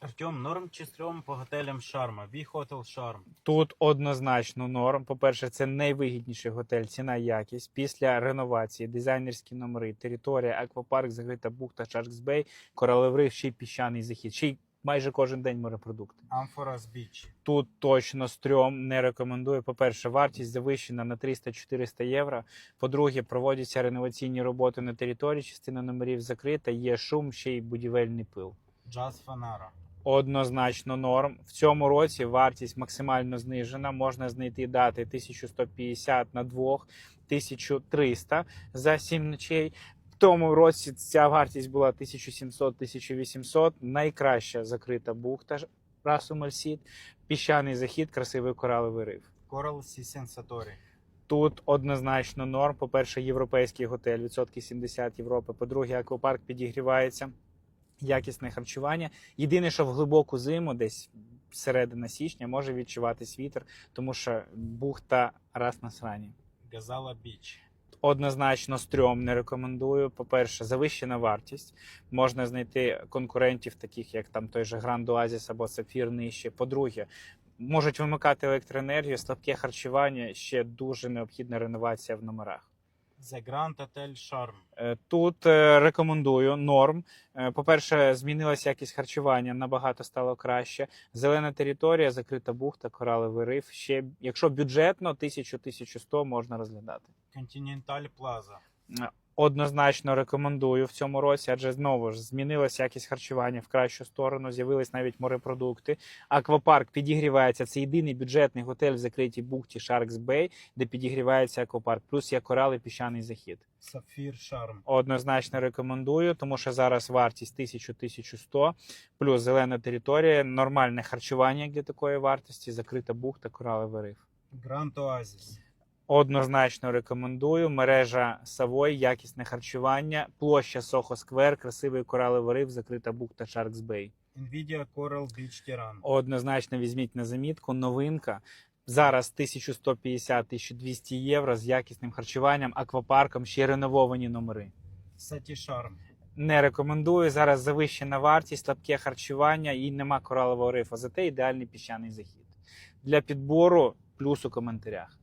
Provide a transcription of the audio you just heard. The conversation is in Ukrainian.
Артем, норм чи стрьом по готелям Шарма? Ві Хотел Шарм. Тут однозначно норм. По-перше, це найвигідніший готель, ціна якість. Після реновації, дизайнерські номери, територія, аквапарк, закрита бухта, Шаркс Бей, коралевий риф, ще й піщаний захід. Ще й майже кожен день морепродукти. Амфорас Біч. Тут точно стрьом не рекомендую. По-перше, вартість завищена на 300-400 євро. По-друге, проводяться реноваційні роботи на території, частина номерів закрита, є шум, ще й будівельний пил. Джаз Фанара. Однозначно норм. В цьому році вартість максимально знижена. Можна знайти дати 1150 на двох, 1300 за 7 ночей. В тому році ця вартість була 1700-1800. Найкраща закрита бухта Расу Мальсіт, піщаний захід, красивий кораловий риф. Корал Сі Сенсаторі. Тут однозначно норм. По-перше, європейський готель, відсотки 70 Європи. По-друге, аквапарк підігрівається, якісне харчування. Єдине, що в глибоку зиму, десь середина січня, може відчуватись вітер, тому що бухта раз на срані. Газала Біч. Однозначно стрьом не рекомендую. По-перше, завищена вартість. Можна знайти конкурентів, таких як там той же Гранд Оазіс або Сапфір нижче. По-друге, можуть вимикати електроенергію, слабке харчування, ще дуже необхідна реновація в номерах. The Grand Hotel Шарм. Е, Тут е, рекомендую норм. Е, По-перше, змінилася якість харчування, набагато стало краще. Зелена територія, закрита бухта, кораловий риф. Ще якщо бюджетно, 1000-1100 можна розглядати. Континенталь Плаза. Однозначно рекомендую в цьому році, адже знову ж змінилася якість харчування в кращу сторону. З'явились навіть морепродукти. Аквапарк підігрівається. Це єдиний бюджетний готель в закритій бухті Sharks Bay, де підігрівається аквапарк. Плюс є корал і піщаний захід. Сапфір Шарм. Однозначно рекомендую, тому що зараз вартість 1000-1100, плюс зелена територія, нормальне харчування для такої вартості, закрита бухта, кораловий риф. Гранд Оазіс. Однозначно рекомендую. Мережа Савой, якісне харчування, площа Сохо Сквер, красивий кораловий риф, закрита бухта Sharks Bay. Nvidia Coral Beach Тиран. Однозначно візьміть на замітку. Новинка. Зараз 1150-1200 євро з якісним харчуванням, аквапарком, ще й ренововані номери. Саті Шарм. Не рекомендую. Зараз завищена вартість, слабке харчування і нема коралового рифу. Зате ідеальний піщаний захід. Для підбору плюс у коментарях.